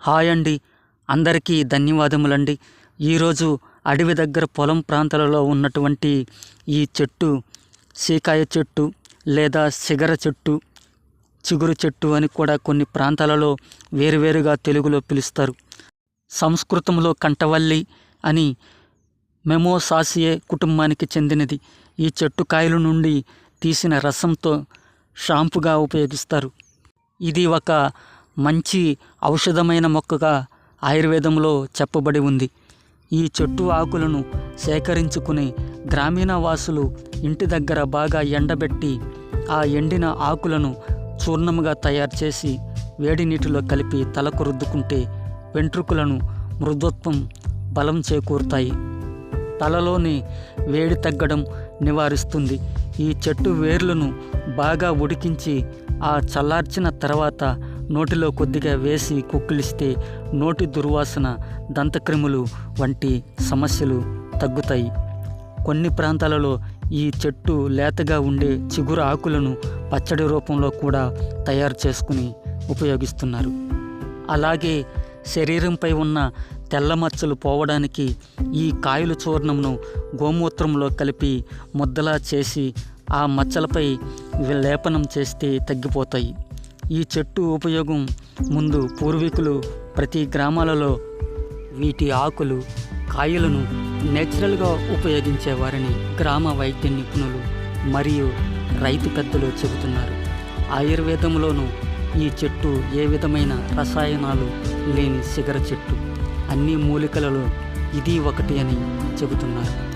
Hi అండి అందరికీ ధన్యవాదములండి. ఈరోజు అడవి దగ్గర పొలం ప్రాంతాలలో ఉన్నటువంటి ఈ చెట్టు సీకాయ చెట్టు లేదా సిగర చెట్టు చిగురు చెట్టు అని కూడా కొన్ని ప్రాంతాలలో వేరువేరుగా తెలుగులో పిలుస్తారు. సంస్కృతంలో కంటవల్లి అని మెమోసాసియే కుటుంబానికి చెందినది. ఈ చెట్టు కాయల నుండి తీసిన రసంతో షాంపుగా ఉపయోగిస్తారు. ఇది ఒక మంచి ఔషధమైన మొక్కగా ఆయుర్వేదంలో చెప్పబడి ఉంది. ఈ చెట్టు ఆకులను సేకరించుకుని గ్రామీణ వాసులు ఇంటి దగ్గర బాగా ఎండబెట్టి ఆ ఎండిన ఆకులను చూర్ణముగా తయారు చేసి వేడి నీటిలో కలిపి తలకు రుద్దుకుంటే వెంట్రుకలను మృదుత్వం బలం చేకూరుతాయి. తలలోని వేడి తగ్గడం నివారిస్తుంది. ఈ చెట్టు వేర్లను బాగా ఉడికించి ఆ చల్లార్చిన తర్వాత నోటిలో కొద్దిగా వేసి కుక్కిలిస్తే నోటి దుర్వాసన దంతక్రిములు వంటి సమస్యలు తగ్గుతాయి. కొన్ని ప్రాంతాలలో ఈ చెట్టు లేతగా ఉండే చిగురు ఆకులను పచ్చడి రూపంలో కూడా తయారు చేసుకుని ఉపయోగిస్తున్నారు. అలాగే శరీరంపై ఉన్న తెల్ల మచ్చలు పోవడానికి ఈ కాయల చూర్ణంను గోమూత్రంలో కలిపి ముద్దలా చేసి ఆ మచ్చలపై లేపనం చేస్తే తగ్గిపోతాయి. ఈ చెట్టు ఉపయోగం ముందు పూర్వీకులు ప్రతి గ్రామాలలో వీటి ఆకులు కాయలను నేచురల్గా ఉపయోగించేవారని గ్రామ వైద్య నిపుణులు మరియు రైతు పెద్దలు చెబుతున్నారు. ఆయుర్వేదంలోనూ ఈ చెట్టు ఏ విధమైన రసాయనాలు లేని సిగర చెట్టు. అన్ని మూలికలలో ఇది ఒకటి అని చెబుతున్నారు.